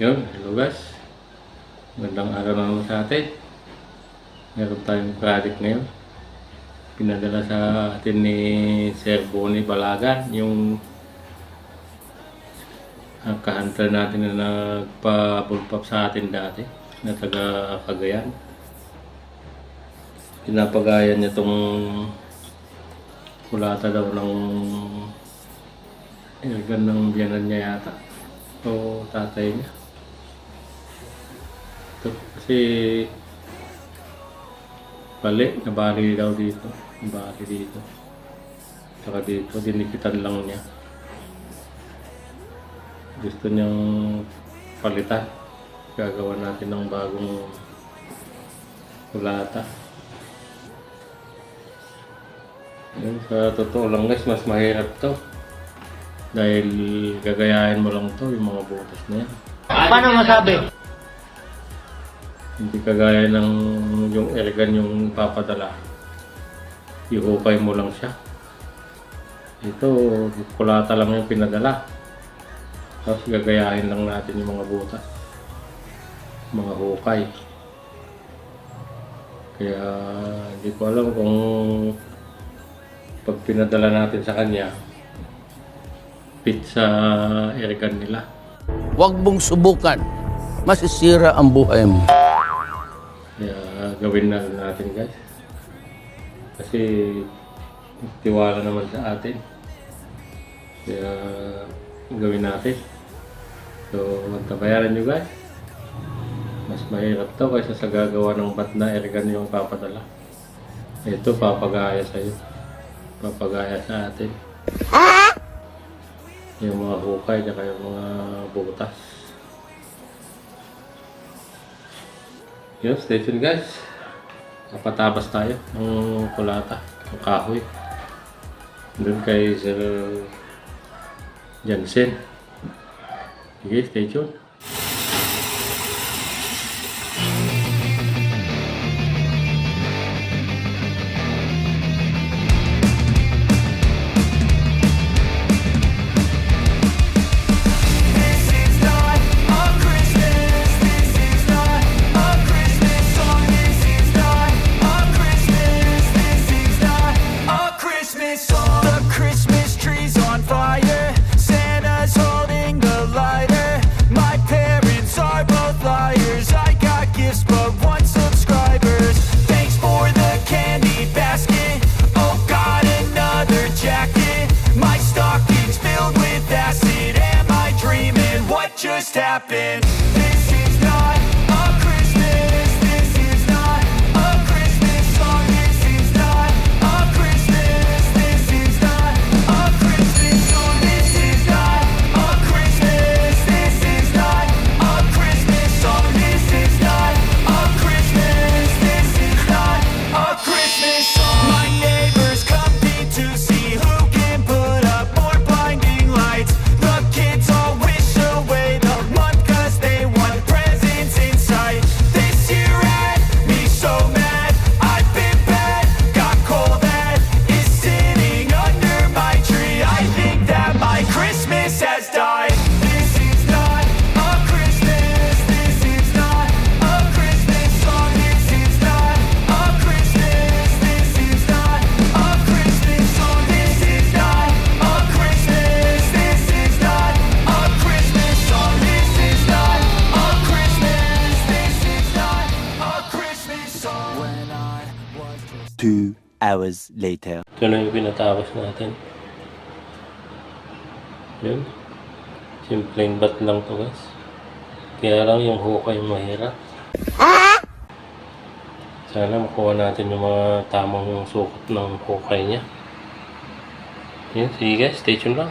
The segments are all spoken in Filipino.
Yun, hello guys. Magandang araw naman sa atin. Meron tayong project ngayon. Pinadala sa atin ni Sir Bonnie Balagan, yung ang kahunter natin na nagpa-bullpup sa atin dati, na taga Cagayan. Pinapagayan niya tong kulata daw ng ilgan ng biyanan niya yata. O tatay niya. Ito, kasi bali, nabali daw dito. Nabali dito. Saka dito, dinikitan lang niya. Gusto niyang palitan. Gagawa natin ng bagong kulata. Yun, sa totoo lang guys, mas mahirap to. Dahil gagayahin mo lang to, yung mga butas na yan. Paano masabi? Hindi kagaya ng yung elegan yung papadala. Ihukay mo lang siya. Ito, kulata lang yung pinadala. Tapos gagayahin lang natin yung mga butas. Mga hukay. Kaya hindi ko alam kung pag pinadala natin sa kanya, fit sa nila. Huwag mong subukan. Masisira ang buhay mo. Kaya gawin na natin guys. Kasi tiwala naman sa atin. Kaya gawin natin. So, magtabayaran nyo guys. Mas mahirap to kaysa sa gagawa ng bat na ergan yung papadala. Ito, papagaya sa'yo. Papagaya sa atin. Yung mga hukay, tsaka yung mga butas. Yun, stay tuned guys. Napatabas tayo ng kulata, ng kahoy. Doon kay Sir Jansen. Sige, stay tuned. Just happened? Hours later. Ito na yung pinatapos natin. Yun. Simpleng bat lang to guys. Kaya lang yung hukay mahirap. Sana makuha natin yung mga tamang sukat ng hukay niya. Yun, sige guys, stay tuned lang.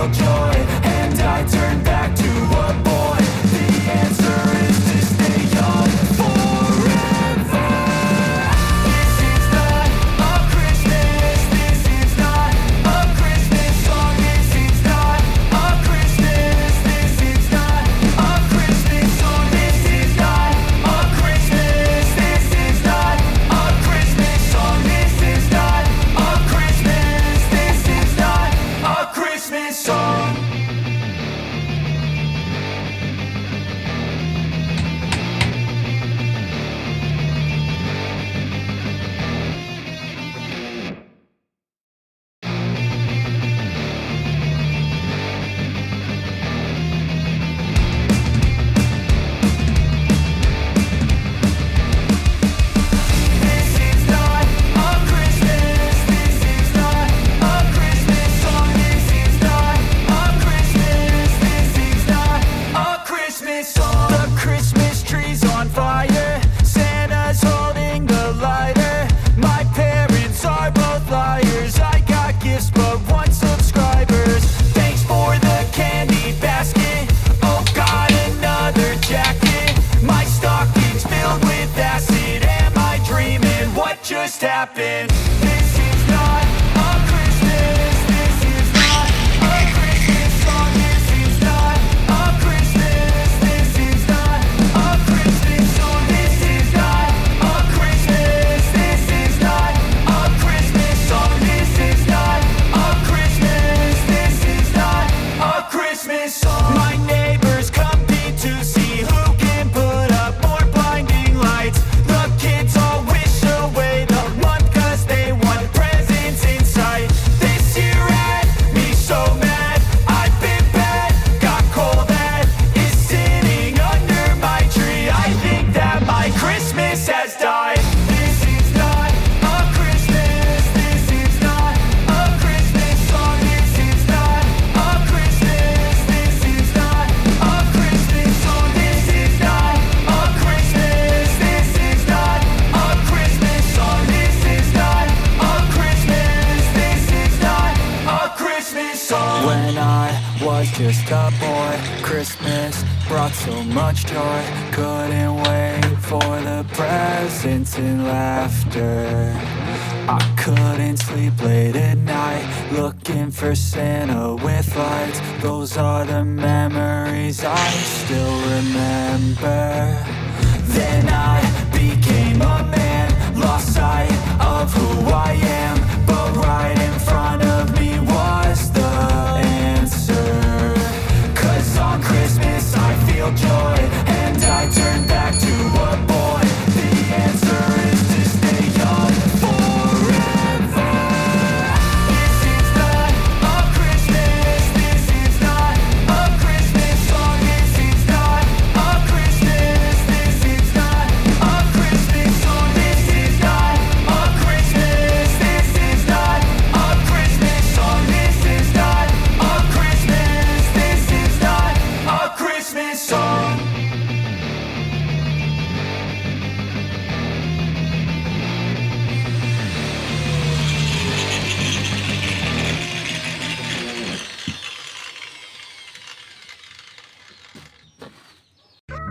real joy And I turned nothing so much joy. Couldn't wait for the presents and laughter. I couldn't sleep late at night, looking for Santa with lights. Those are the memories I still remember. Then I became a man, lost sight of who I am. But right in front of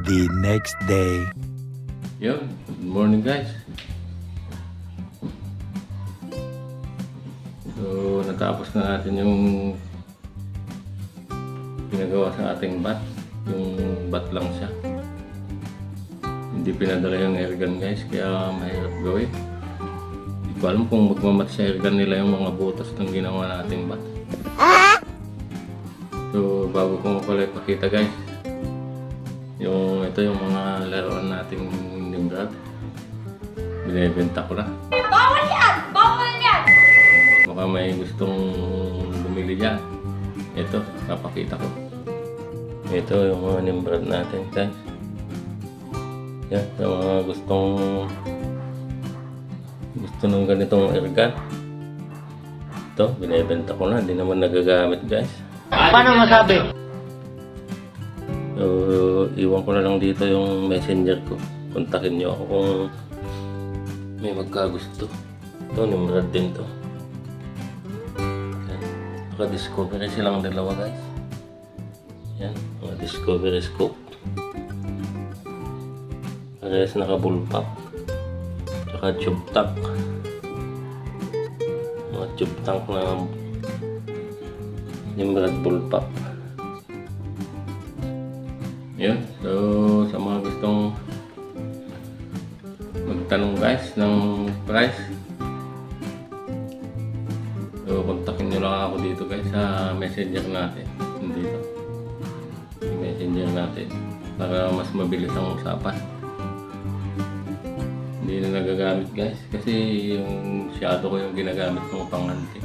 The next day. Yun, good morning guys. So, natapos na natin yung pinagawa sa ating bat. Yung bat lang siya. Hindi pinadala yung airgun guys, kaya mahirap gawin. Hindi ko alam kung magmamat sa airgun nila yung mga butas ng ginawa nating bat. So, bago ko pala ipakita guys, yung ito yung mga laruan nating Nimrod. Binebenta ko na. Bawal yan! Bawal yan! Baka may gustong bumili dyan. Ito, papakita ko. Ito yung mga Nimrod natin guys. Yan, yung mga gustong gusto ng ganitong airgun. Ito, binebenta ko na. Hindi naman nagagamit guys. Paano masabi? So, iwan ko na lang dito yung messenger ko. Kontakin nyo ako kung may magkagusto. Ito, Nimrod din to. Yan. Naka-discovery silang dalawa guys. Yan, mga discovery scope. Parehas naka-bullpup. Tsaka tube tank. Mga tube tank na Nimrod bullpup. Yun. So, sa mga gustong magtanong guys ng price, so, kontakin nyo lang ako dito guys sa messenger natin. Dito. Messenger natin. Para mas mabilis ang usapan. Hindi na nagagamit guys. Kasi yung shadow ko yung ginagamit kong panganti.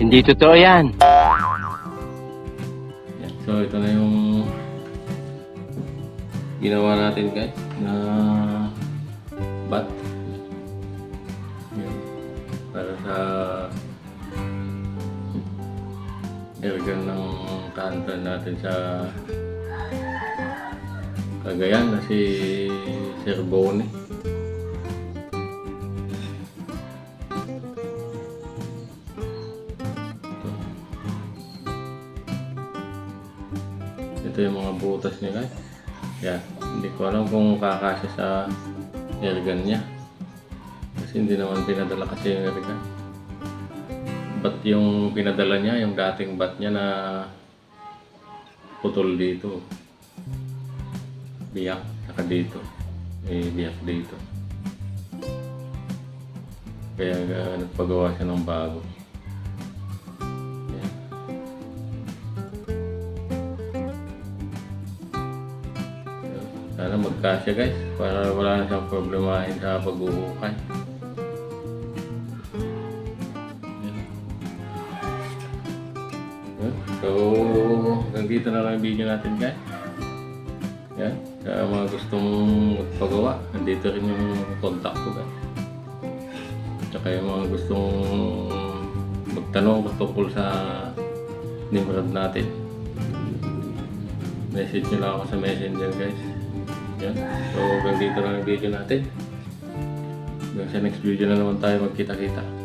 Hindi totoo yan. Yan. So, ito na yung ginawa natin guys na bat. Yan. Para sa airgun ng kanto natin sa Cagayan na si Sir Bonnie. Ito yung mga butas niya guys. Yan. Hindi ko alam kung kakasya sa airgun niya. Kasi hindi naman pinadala kasi yung airgun. Bat yung pinadala niya, yung dating bat niya na putol dito. Biyak. Saka dito. Eh, biyak dito. Kaya uh, nagpagawa siya ng bago. Sana magkasya guys para wala na siyang problemahin sa. Yan. So, hanggang dito na lang video natin guys. Yan. Sa mga gustong magpagawa, nandito rin yung contact ko guys. Tsaka yung mga gustong magtanong tungkol sa Nimrod natin message nyo lang ako sa messenger guys yan so hanggang dito lang ang video natin. Hanggang sa next video na naman tayo magkita-kita